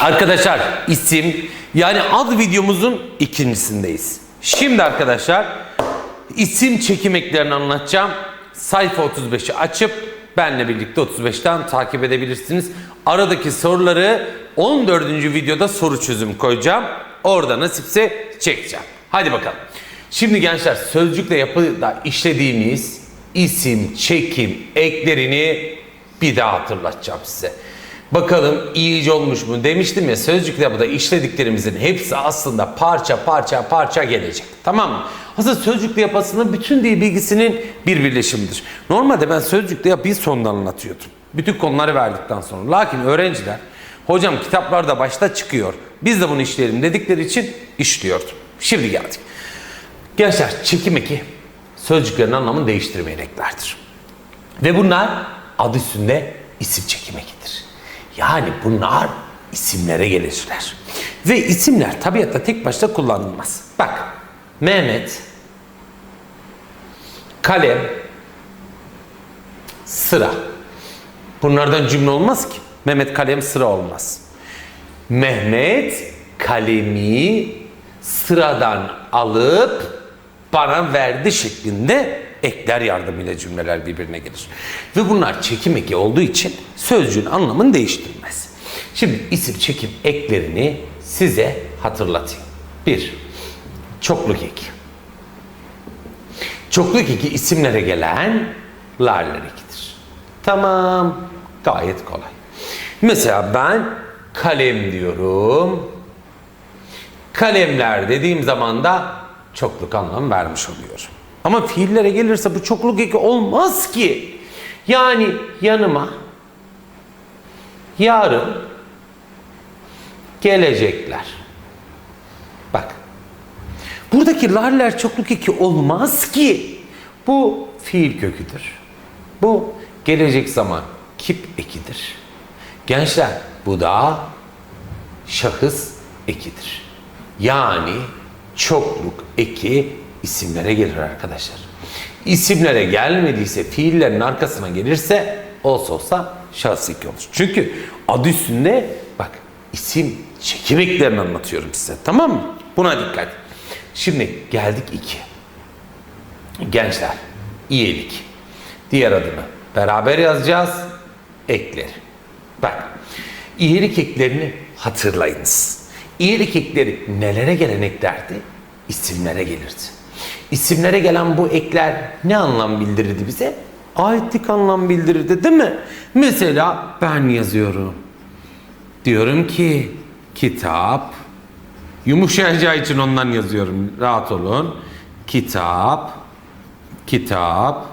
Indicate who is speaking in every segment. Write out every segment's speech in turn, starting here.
Speaker 1: Arkadaşlar isim yani ad videomuzun ikincisindeyiz. Şimdi arkadaşlar isim çekim eklerini anlatacağım. Sayfa 35'i açıp benle birlikte 35'ten takip edebilirsiniz. Aradaki soruları 14. videoda soru çözüm koyacağım. Orada nasipse çekeceğim. Hadi bakalım. Şimdi gençler sözcükle yapıda işlediğimiz isim çekim eklerini bir daha hatırlatacağım size. Bakalım iyice olmuş mu? Demiştim ya sözcükle yapıda işlediklerimizin hepsi aslında parça parça parça gelecek. Tamam mı? Aslında sözcükle yapısının bütün dil bilgisinin bir birleşimidir. Normalde ben sözcükle yapıyı sondan anlatıyordum. Bütün konuları verdikten sonra. Lakin öğrenciler hocam kitaplarda başta çıkıyor. Biz de bunu işleyelim dedikleri için işliyordum. Şimdi geldik. Gençler çekim eki sözcüklerin anlamını değiştirmeyen eklerdir. Ve bunlar adı üstünde isim çekim ekidir. Yani bunlar isimlere gelirler. Ve isimler tabiatta tek başına kullanılmaz. Bak Mehmet, kalem, sıra. Bunlardan cümle olmaz ki. Mehmet kalem sıra olmaz. Mehmet kalemi sıradan alıp bana verdi şeklinde ekler yardımıyla cümleler birbirine gelir. Ve bunlar çekim eki olduğu için sözcüğün anlamını değiştirmez. Şimdi isim çekim eklerini size hatırlatayım. Bir, çokluk eki. Çokluk eki isimlere gelen larlar ekidir. Tamam, gayet kolay. Mesela ben kalem diyorum. Kalemler dediğim zaman da çokluk anlam vermiş oluyorum. Ama fiillere gelirse bu çokluk eki olmaz ki. Yani yanıma yarın gelecekler. Bak. Buradaki larler çokluk eki olmaz ki. Bu fiil köküdür. Bu gelecek zaman kip ekidir. Gençler bu da şahıs ekidir. Yani çokluk eki isimlere gelir arkadaşlar. İsimlere gelmediyse fiillerin arkasına gelirse olsa olsa şahıs eki olur. Çünkü adı üstünde bak isim çekim eklerini anlatıyorum size tamam mı? Buna dikkat. Şimdi geldik iki. Gençler iyilik. Diğer adını beraber yazacağız. Ekleri. Bak iyilik eklerini hatırlayınız. İyilik ekleri nelere gelen eklerdi? İsimlere gelirdi. İsimlere gelen bu ekler ne anlam bildirirdi bize? Aitlik anlam bildirirdi değil mi? Mesela ben yazıyorum. Diyorum ki kitap yumuşayacağı için ondan yazıyorum. Rahat olun. Kitap kitap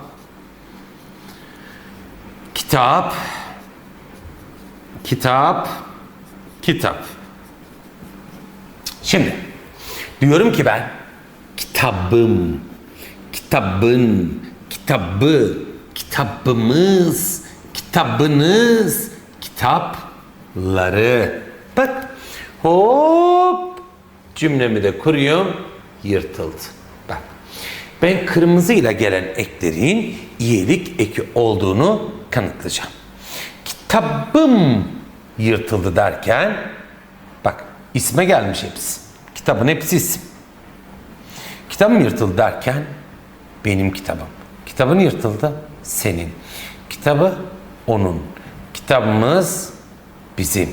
Speaker 1: kitap kitap kitap Şimdi diyorum ki ben kitabım, kitabın, kitabı, kitabımız, kitabınız, kitapları. Bak hop cümlemi de kuruyorum yırtıldı. Bak ben kırmızıyla gelen eklerin iyilik eki olduğunu kanıtlayacağım. Kitabım yırtıldı derken isme gelmiş hepsi. Kitabın hepsi isim. Kitabım yırtıldı derken benim kitabım. Kitabın yırtıldı senin. Kitabı onun. Kitabımız bizim.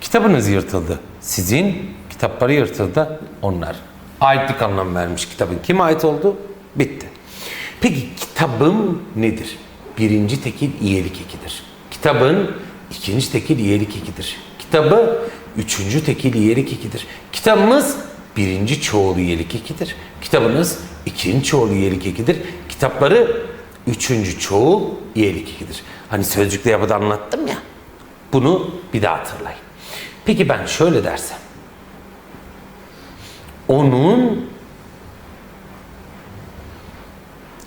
Speaker 1: Kitabınız yırtıldı sizin. Kitapları yırtıldı onlar. Aitlik anlam vermiş kitabın. Kime ait oldu? Bitti. Peki kitabım nedir? Birinci tekil iyilik ekidir. Kitabın ikinci tekil iyilik ekidir. Kitabı üçüncü tekil iyilik ekidir. Kitabımız birinci çoğul iyilik ekidir. Kitabınız ikinci çoğul iyilik ekidir. Kitapları üçüncü çoğul iyilik ekidir. Hani sözcükle yapıda anlattım ya. Bunu bir daha hatırlayın. Peki ben şöyle dersem. Onun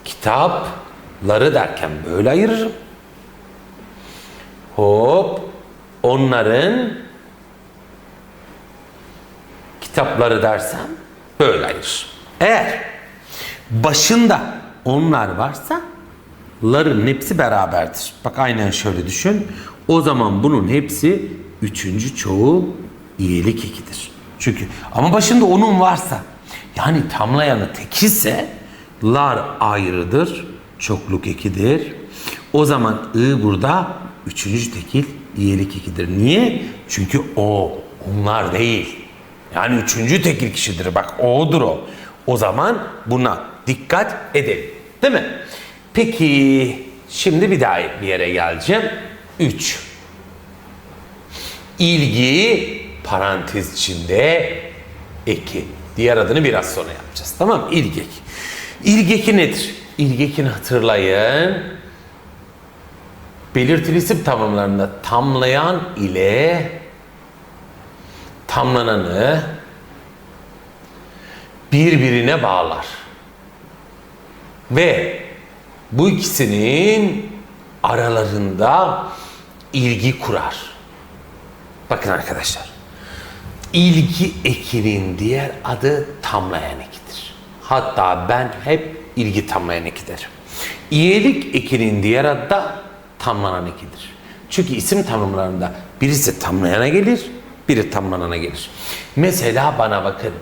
Speaker 1: kitapları derken böyle ayırırım. Hop onların kitapları dersem böyle ayırır. Eğer başında onlar varsa ların hepsi beraberdir. Bak aynen şöyle düşün. O zaman bunun hepsi üçüncü çoğul iyilik ekidir. Çünkü ama başında onun varsa yani tamlayanı tekilse lar ayrıdır, çokluk ekidir. O zaman ı burada üçüncü tekil iyilik ekidir. Niye? Çünkü o, onlar değil. Yani üçüncü tekil kişidir. Bak o'dur o. O zaman buna dikkat edelim. Değil mi? Peki şimdi bir daha bir yere geleceğim. 3. İlgi parantez içinde eki. Diğer adını biraz sonra yapacağız. Tamam mı? İlgi eki. İlgi eki nedir? İlgi ekini hatırlayın. Belirtili isim tamamlarında tamlayan ile tamlananı birbirine bağlar. Ve bu ikisinin aralarında ilgi kurar. Bakın arkadaşlar. İlgi ekinin diğer adı tamlayan ekidir. Hatta ben hep ilgi tamlayan eki derim. İyilik ekinin diğer adı da tamlanan ekidir. Çünkü isim tanımlarında birisi tamlayana gelir, biri tamlanana gelir. Mesela bana bakın.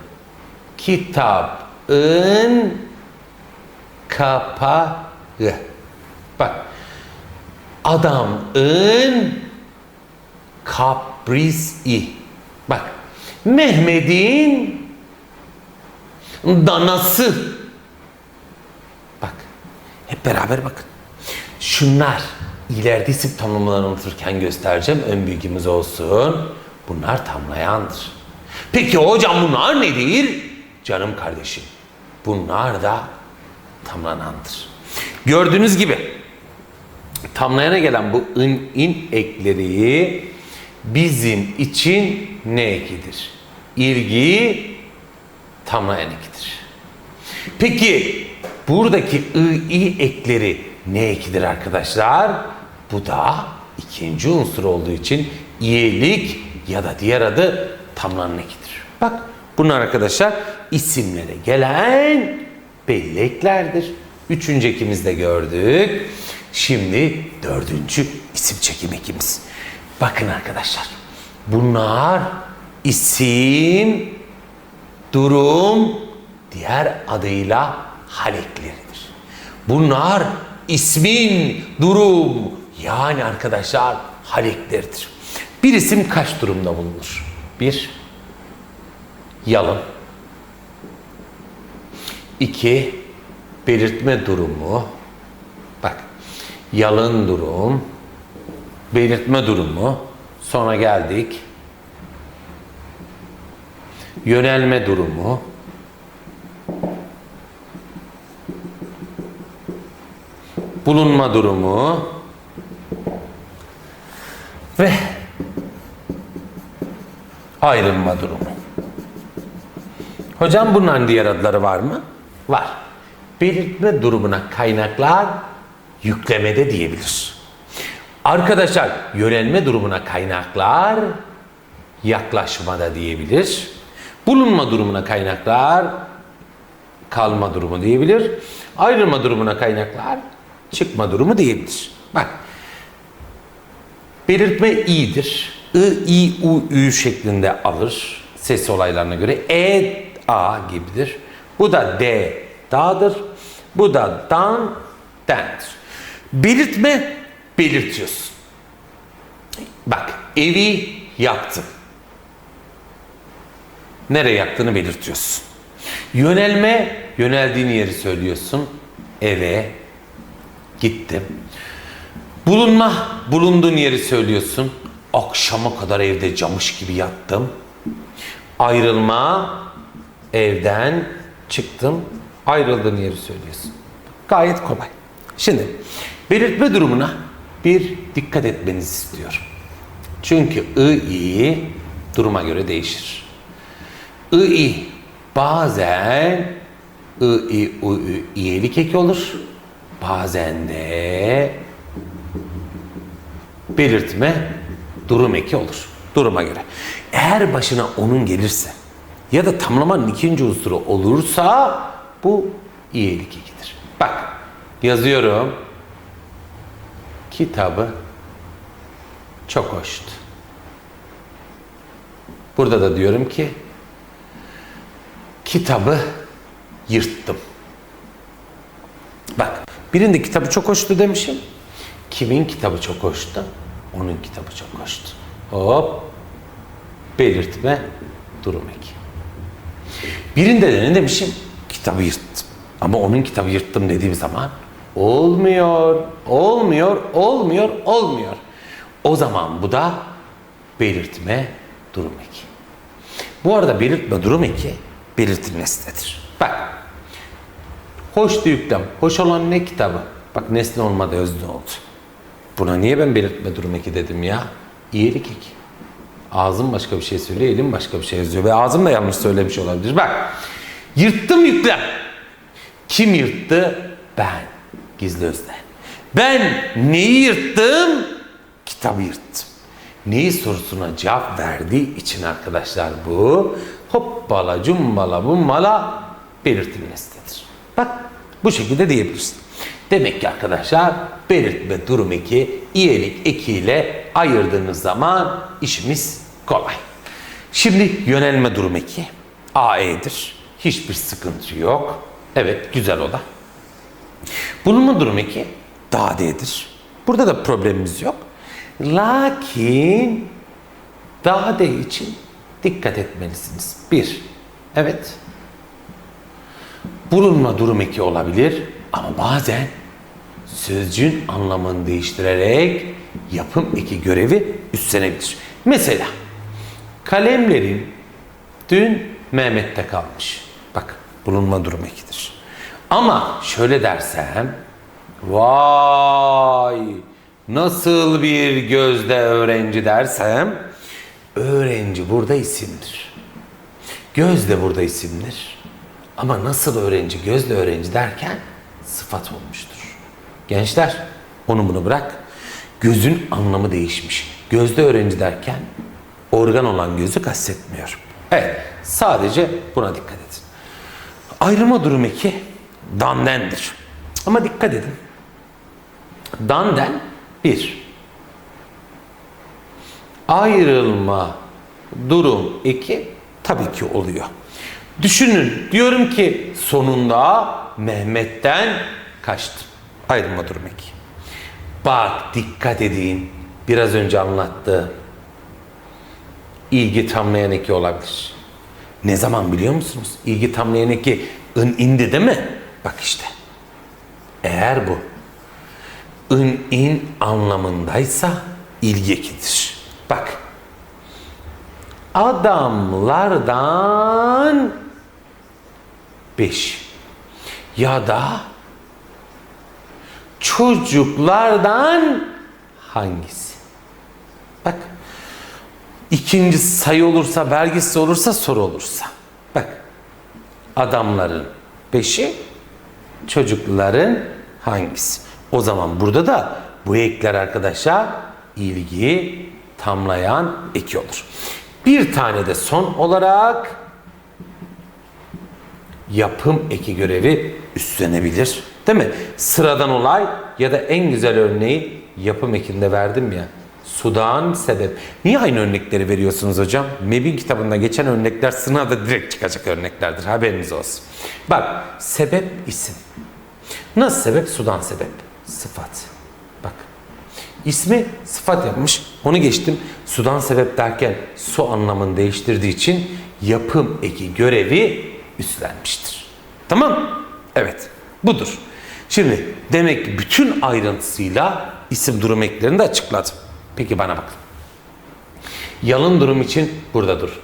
Speaker 1: Kitabın kapağı. Bak. Adamın kaprisi. Bak. Mehmet'in danası. Bak. Hep beraber bakın. Şunlar ileride isim tanımlarını unuturken göstereceğim. Ön bilgimiz olsun. Bunlar tamlayandır. Peki hocam bunlar nedir? Canım kardeşim. Bunlar da tamlanandır. Gördüğünüz gibi tamlayana gelen bu ın in ekleri bizim için ne ekidir? İlgi tamlayan ekidir. Peki buradaki ı i ekleri ne ekidir arkadaşlar? Bu da ikinci unsur olduğu için iyilik ya da diğer adı tamlanan ekidir. Bak bunlar arkadaşlar isimlere gelen belli eklerdir. Üçüncü ekimizde gördük. Şimdi dördüncü isim çekim ekimiz. Bakın arkadaşlar. Bunlar isim, durum, diğer adıyla hal ekleridir. Bunlar ismin, durum yani arkadaşlar hal ekleridir. Bir isim kaç durumda bulunur? Bir, yalın. İki, belirtme durumu. Bak, yalın durum, belirtme durumu. Sonra geldik. Yönelme durumu. Bulunma durumu. Ve ayrılma durumu. Hocam bunların diğer adları var mı? Var. Belirtme durumuna kaynaklar yüklemede diyebilir. Arkadaşlar yönelme durumuna kaynaklar yaklaşmada diyebilir. Bulunma durumuna kaynaklar kalma durumu diyebilir. Ayrılma durumuna kaynaklar çıkma durumu diyebilir. Bak belirtme i'dir. I, i, u, ü şeklinde alır. Ses olaylarına göre. E, a gibidir. Bu da d, da'dır. Bu da dan, dendir. Belirtme, belirtiyorsun. Bak, evi yaktın. Nereye yaktığını belirtiyorsun. Yönelme, yöneldiğin yeri söylüyorsun. Eve gittim. Bulunma, bulunduğun yeri söylüyorsun. Akşama kadar evde camış gibi yattım. Ayrılma, evden çıktım. Ayrıldığın yeri söylüyorsun. Gayet kolay. Şimdi belirtme durumuna bir dikkat etmenizi istiyorum. Çünkü ı, i duruma göre değişir. I, i bazen I, i, u, ü iyilik eki olur. Bazen de belirtme durum eki olur. Duruma göre. Eğer başına onun gelirse ya da tamlamanın ikinci unsuru olursa bu iyilik ekidir. Bak yazıyorum. Kitabı çok hoştu. Burada da diyorum ki kitabı yırttım. Bak birinde kitabı çok hoştu demişim. Kimin kitabı çok hoştu? Onun kitabı çok hoştu. Hop. Belirtme durum eki. Birinde de ne demişim? Kitabı yırttım. Ama onun kitabı yırttım dediğim zaman olmuyor, olmuyor, olmuyor, olmuyor. O zaman bu da belirtme durum eki. Bu arada belirtme durum eki belirti nesnedir. Bak. Hoş yüklem. Hoş olan ne kitabı? Bak nesne olmadı özne oldu. Buna niye ben belirtme durum eki dedim ya? İyilik eki. Ağzım başka bir şey söylüyor, elim başka bir şey yazıyor. Ve ağzım da yanlış söylemiş olabilir. Bak. Yırttım yüklem. Kim yırttı? Ben. Gizli özne. Ben neyi yırttım? Kitabı yırttım. Neyi sorusuna cevap verdiği için arkadaşlar bu hoppala cumbala bumbala belirtili nesnedir. Bak bu şekilde diyebilirsin. Demek ki arkadaşlar belirtme durum eki iyilik ekiyle ayırdığınız zaman işimiz kolay. Şimdi yönelme durum eki AE'dir. Hiçbir sıkıntı yok. Evet güzel o da. Bulunma durum eki D'dir. Burada da problemimiz yok. Lakin D'de için dikkat etmelisiniz. Bir, evet. Bulunma durum eki olabilir ama bazen sözcüğün anlamını değiştirerek yapım eki görevi üstlenebilir. Mesela kalemlerin dün Mehmet'te kalmış. Bak bulunma durum ekidir. Ama şöyle dersem vay nasıl bir gözde öğrenci dersem öğrenci burada isimdir. Gözde burada isimdir. Ama nasıl öğrenci, gözde öğrenci derken sıfat olmuştur. Gençler onu bunu bırak. Gözün anlamı değişmiş. Gözde öğrenci derken organ olan gözü kastetmiyorum. Evet sadece buna dikkat edin. Ayrılma durum eki dandendir. Ama dikkat edin. Danden bir. Ayrılma durum eki tabii ki oluyor. Düşünün diyorum ki sonunda Mehmet'ten kaçtım. Ayrılma durum eki. Bak dikkat edin. Biraz önce anlattığım ilgi tamlayan eki olabilir. Ne zaman biliyor musunuz? İlgi tamlayan eki ın indi değil mi? Bak işte. Eğer bu ın in anlamındaysa ilgi ekidir. Bak. Adamlardan beş ya da çocuklardan hangisi? Bak. İkinci sayı olursa, vergisi olursa, soru olursa. Bak. Adamların beşi, çocukların hangisi? O zaman burada da bu ekler arkadaşlar ilgiyi tamlayan eki olur. Bir tane de son olarak yapım eki görevi üstlenebilir. Değil mi? Sıradan olay ya da en güzel örneği yapım ekinde verdim ya. Sudan sebep. Niye aynı örnekleri veriyorsunuz hocam? MEB'in kitabında geçen örnekler sınavda direkt çıkacak örneklerdir. Haberiniz olsun. Bak sebep isim. Nasıl sebep? Sudan sebep. Sıfat. Bak. İsmi sıfat yapmış. Onu geçtim. Sudan sebep derken su anlamını değiştirdiği için yapım eki görevi üstlenmiştir. Tamam? Evet. Budur. Şimdi demek ki bütün ayrıntısıyla isim durum eklerini de açıkladım. Peki bana bakın. Yalın durum için burada dur.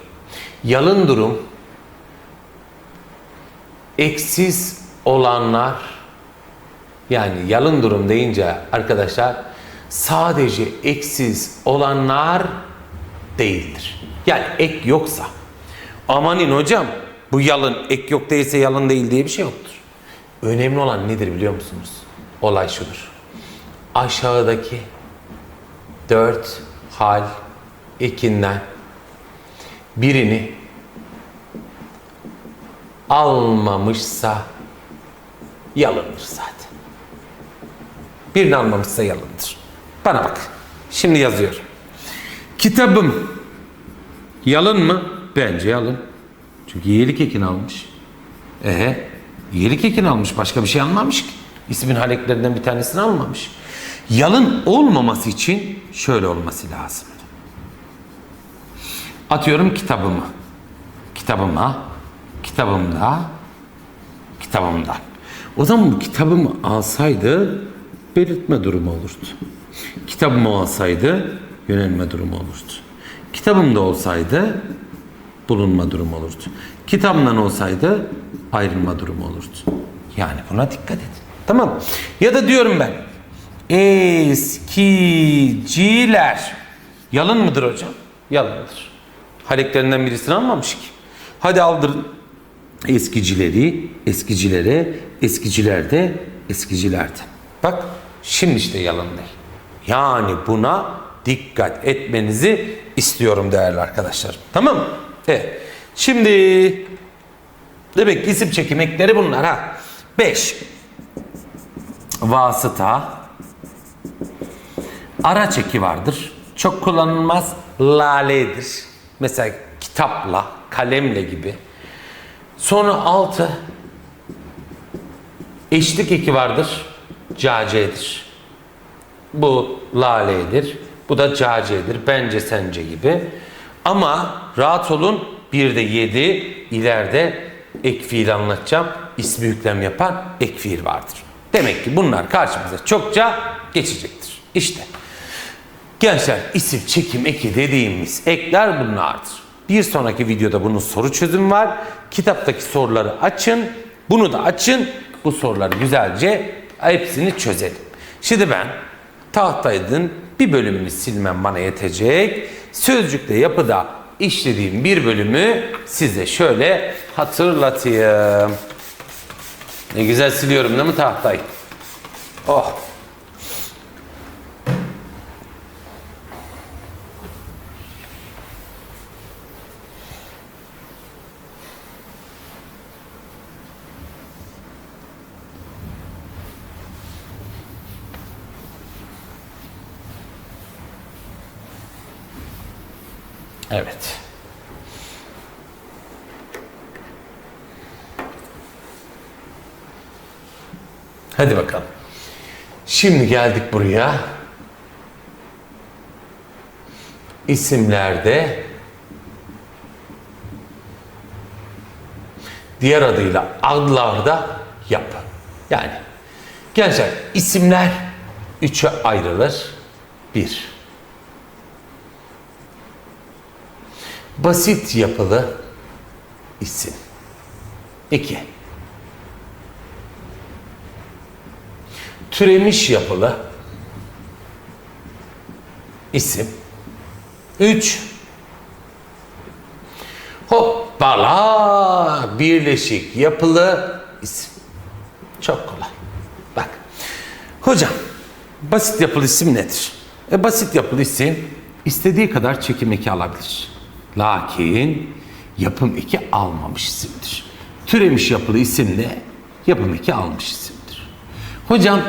Speaker 1: Yalın durum eksiz olanlar yani yalın durum deyince arkadaşlar sadece eksiz olanlar değildir. Yani ek yoksa amanin hocam bu yalın ek yok değilse yalın değil diye bir şey yoktur. Önemli olan nedir biliyor musunuz? Olay şudur. Aşağıdaki dört hal ekinden birini almamışsa yalındır zaten. Birini almamışsa yalındır. Bana bak. Şimdi yazıyorum. Kitabım Yalın mı? Bence yalın. Çünkü iyilik ekini almış. Ehe. iyilik ekini almış. Başka bir şey almamış ki. İsmin haleklerinden bir tanesini almamış. Yalın olmaması için şöyle olması lazım. Atıyorum kitabımı. Kitabıma, kitabımda, kitabımdan. O zaman bu kitabımı alsaydı belirtme durumu olurdu. Kitabımı alsaydı yönelme durumu olurdu. Kitabımda olsaydı bulunma durumu olurdu. Kitabımdan olsaydı ayrılma durumu olurdu. Yani buna dikkat edin. Tamam? Ya da diyorum ben eskiciler yalın mıdır hocam? Yalındır. Haleklerinden birisini almamış ki. Hadi aldırın eskicileri, eskicilere, eskicilerde, eskicilerde. Bak şimdi işte yalan değil. Yani buna dikkat etmenizi istiyorum değerli arkadaşlar. Tamam mı? Şimdi demek ki isim çekim bunlar ha. 5. Vasıta. Ara çeki vardır. Çok kullanılmaz. Laledir. Mesela kitapla, kalemle gibi. Sonra altı eşlik eki vardır. Cace'dir. Bu laledir. Bu da cace'dir. Bence sence gibi. Ama rahat olun bir de yedi ileride ek fiil anlatacağım. İsmi yüklem yapan ek fiil vardır. Demek ki bunlar karşımıza çokça geçecektir. İşte Gençler isim çekim eki dediğimiz ekler bunlardır. Bir sonraki videoda bunun soru çözümü var. Kitaptaki soruları açın. Bunu da açın. Bu soruları güzelce hepsini çözelim. Şimdi ben tahtaydın bir bölümünü silmem bana yetecek. Sözcükte yapıda işlediğim bir bölümü size şöyle hatırlatayım. Ne güzel siliyorum değil mi tahtayı? Oh. Evet. Hadi bakalım. Şimdi geldik buraya. İsimlerde diğer adıyla adlarda yapı. Yani gençler isimler üçe ayrılır. Bir, basit yapılı isim. 2. Türemiş yapılı isim. 3. Hoppala birleşik yapılı isim. Çok kolay. Bak. Hocam basit yapılı isim nedir? E, basit yapılı isim istediği kadar çekim eki alabilir. Lakin yapım eki almamış isimdir. Türemiş yapılı isim de yapım eki almış isimdir. Hocam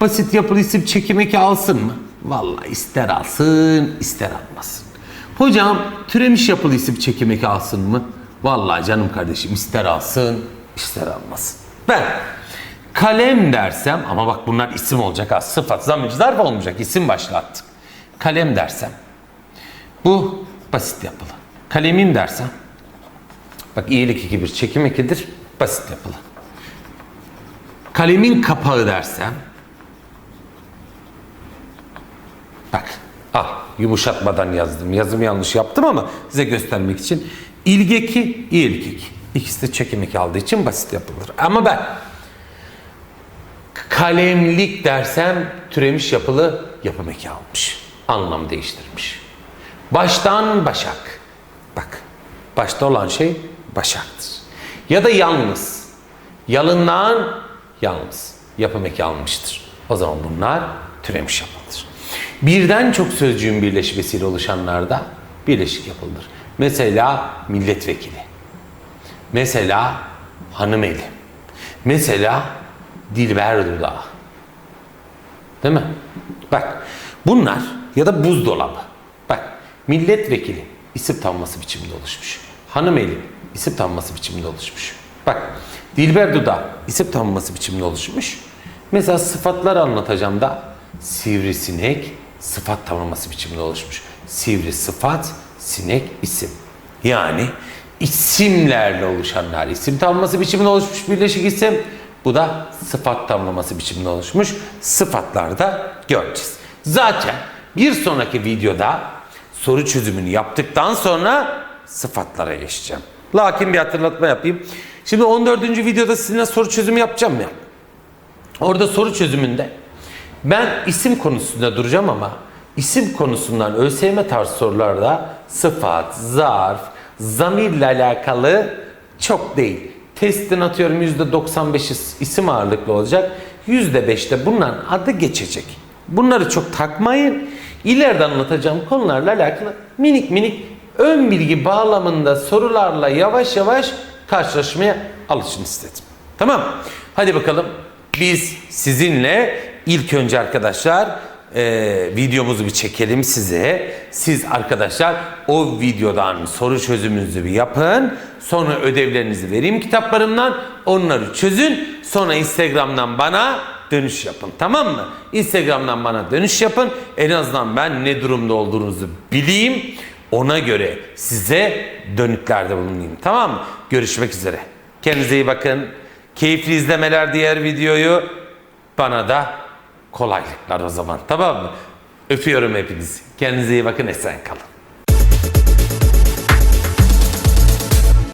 Speaker 1: basit yapılı isim çekim eki alsın mı? Vallahi ister alsın ister almasın. Hocam türemiş yapılı isim çekim eki alsın mı? Vallahi canım kardeşim ister alsın ister almasın. Ben kalem dersem ama bak bunlar isim olacak ha sıfat zamir zarf olmayacak isim başlattık. Kalem dersem bu basit yapılı. Kalemim dersem, bak iyilik iki bir çekim ikidir, basit yapılı. Kalemin kapağı dersem, bak, ah yumuşatmadan yazdım. Yazımı yanlış yaptım ama size göstermek için. İlgeki, iki. İkisi de çekim iki aldığı için basit yapılır. Ama ben kalemlik dersem türemiş yapılı yapım eki almış. Anlam değiştirmiş. Baştan başak. Bak. Başta olan şey başaktır. Ya da yalnız. Yalından yalnız. Yapım eki almıştır. O zaman bunlar türemiş yapılır. Birden çok sözcüğün birleşmesiyle oluşanlarda birleşik yapılır. Mesela milletvekili. Mesela hanımeli. Mesela dilber dudağı. Değil mi? Bak bunlar ya da buzdolabı. Bak milletvekili isim tanımlaması biçiminde oluşmuş. Hanım eli isim tanımlaması biçiminde oluşmuş. Bak Dilber Duda isim tanımlaması biçiminde oluşmuş. Mesela sıfatları anlatacağım da sivrisinek sıfat tanımlaması biçiminde oluşmuş. Sivri sıfat, sinek isim. Yani isimlerle oluşanlar isim tanımlaması biçiminde oluşmuş birleşik isim. Bu da sıfat tamlaması biçiminde oluşmuş. Sıfatlarda göreceğiz. Zaten bir sonraki videoda soru çözümünü yaptıktan sonra sıfatlara geçeceğim. Lakin bir hatırlatma yapayım. Şimdi 14. videoda sizinle soru çözümü yapacağım ya. Orada soru çözümünde ben isim konusunda duracağım ama isim konusundan ÖSYM tarzı sorularda sıfat, zarf, zamirle alakalı çok değil. Testin atıyorum %95'i isim ağırlıklı olacak. %5'te bunların adı geçecek. Bunları çok takmayın. İleride anlatacağım konularla alakalı minik minik ön bilgi bağlamında sorularla yavaş yavaş karşılaşmaya alışın istedim. Tamam. Hadi bakalım biz sizinle ilk önce arkadaşlar e, videomuzu bir çekelim size. Siz arkadaşlar o videodan soru çözümünüzü bir yapın. Sonra ödevlerinizi vereyim kitaplarımdan. Onları çözün. Sonra Instagram'dan bana dönüş yapın. Tamam mı? Instagram'dan bana dönüş yapın. En azından ben ne durumda olduğunuzu bileyim. Ona göre size dönütlerde bulunayım. Tamam mı? Görüşmek üzere. Kendinize iyi bakın. Keyifli izlemeler diğer videoyu. Bana da kolaylıklar o zaman. Tamam mı? Öpüyorum hepinizi. Kendinize iyi bakın. Esen kalın.